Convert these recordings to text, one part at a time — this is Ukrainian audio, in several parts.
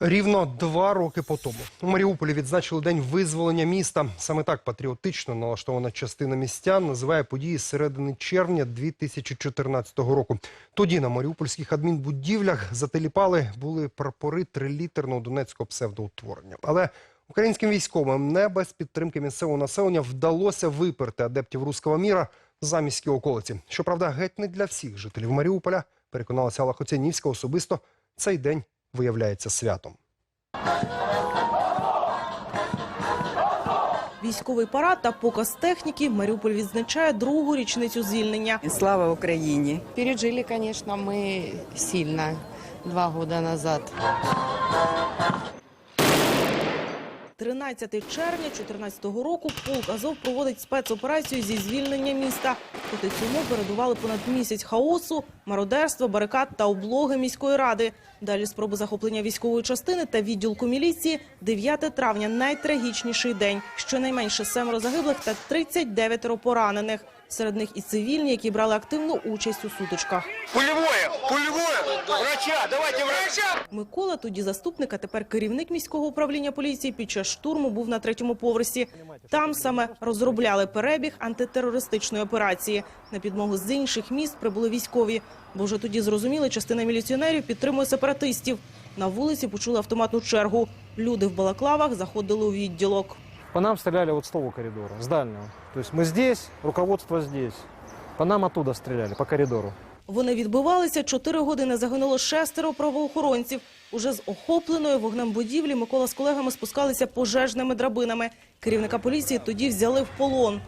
Рівно два роки по тому у Маріуполі відзначили день визволення міста. Саме так патріотично налаштована частина містян називає події з середини червня 2014 року. Тоді на маріупольських адмінбудівлях зателіпали були прапори трилітерного донецького псевдоутворення. Але українським військовим не без підтримки місцевого населення вдалося виперти адептів руського міра замість околиці. Щоправда, геть не для всіх жителів Маріуполя переконалася Алла Хоцянівська особисто. Цей день виявляється святом. Військовий парад та показ техніки Маріуполь відзначає другу річницю звільнення. Слава Україні! Пережили, звісно, ми сильно два роки назад. 13 червня 2014 року полк Азов проводить спецоперацію зі звільнення міста. Проти цьому передували понад місяць хаосу, мародерства, барикад та облоги міської ради. Далі спроби захоплення військової частини та відділку міліції. 9 травня – найтрагічніший день. Щонайменше семеро загиблих та 39 поранених. Серед них і цивільні, які брали активну участь у сутичках. Пулевое! Пулевое! Врача! Давайте врача! Микола, тоді заступник, а тепер керівник міського управління поліції, під час штурму був на третьому поверсі. Там саме розробляли перебіг антитерористичної операції. На підмогу з інших міст прибули військові, бо вже тоді зрозуміли, частина міліціонерів підтримує сепаратистів. На вулиці почули автоматну чергу. Люди в балаклавах заходили у відділок. По нам стреляли вот с того коридора, с дальнего. То есть мы здесь, руководство здесь. По нам оттуда стреляли, по коридору. Вони відбивалися. Чотири години загинуло шестеро правоохоронців. Уже з охопленої вогнем будівлі Микола з колегами спускалися пожежними драбинами. Керівника поліції тоді взяли в полон.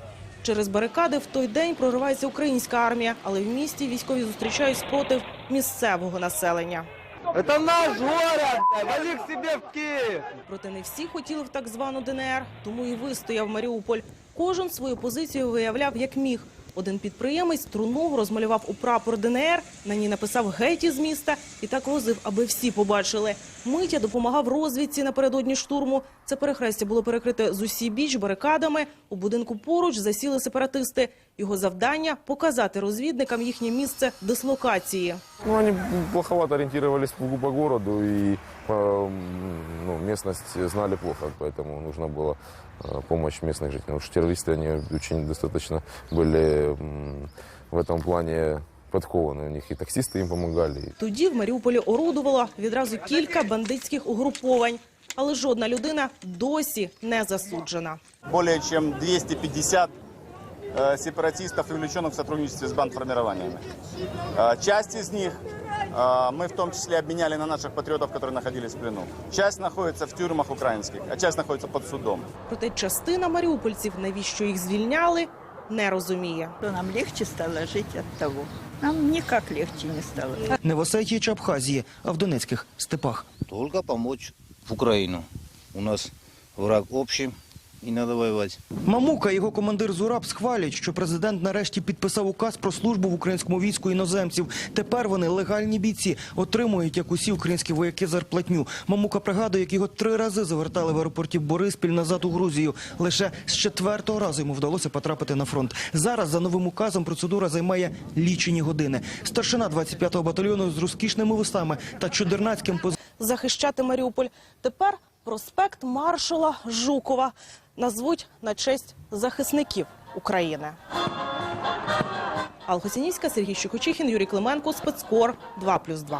Через барикади в той день проривається українська армія, але в місті військові зустрічають спротив місцевого населення. Это наш город! Вали к себе в Киев! Проте не всі хотіли в так звану ДНР, тому і вистояв Маріуполь. Кожен свою позицію виявляв як міг. Один підприємець труну розмалював у прапор ДНР, на ній написав геть із міста і так возив, аби всі побачили. Митя допомагав розвідці напередодні штурму. Це перехрестя було перекрите з усі біч барикадами. У будинку поруч засіли сепаратисти. Його завдання показати розвідникам їхнє місце дислокації. Ну, они плоховато ориентировались по, по городу и по, м, ну, местность знали плохо, поэтому нужна была э, помощь местных жителей. Потому что террористы, они очень достаточно были м, в этом плане подкованы. У них и таксисты им помогали, Тоді в Маріуполі орудувало відразу кілька бандитських угруповань. Але жодна людина досі не засуджена. более чем 250 э, сепаратистов, привлеченных в сотрудничестве с бандформированиями. Э, часть из них э, мы в том числе обменяли на наших патриотов, которые находились в плену. Часть находится в тюрьмах украинских, а часть находится под судом. Проте частина маріупольців, навіщо їх звільняли, не розуміє. Что нам легче стало жить от того. Нам никак легче не стало. Не в Осетії чи Абхазії, а в Донецьких степах. Только помочь в Украину. У нас враг общий, и надо воевать. Мамука його командир Зураб схвалюють, що президент нарешті підписав указ про службу в українському війську іноземців. Тепер вони легальні бійці, отримують, як усі українські вояки, зарплатню. Мамука пригадує, як його три рази завертали в аеропорті Бориспіль назад у Грузію. Лише з четвертого разу йому вдалося потрапити на фронт. Зараз за новим указом процедура займає лічені години. Старшина 25-го батальйону з розкішними вустами та чудернацьким поз... Захищати Маріуполь. Тепер проспект маршала Жукова назвуть на честь захисників України. Алхосінівська, Сергій Щукочихін, Юрій Клименко, Спецкор 2+,2.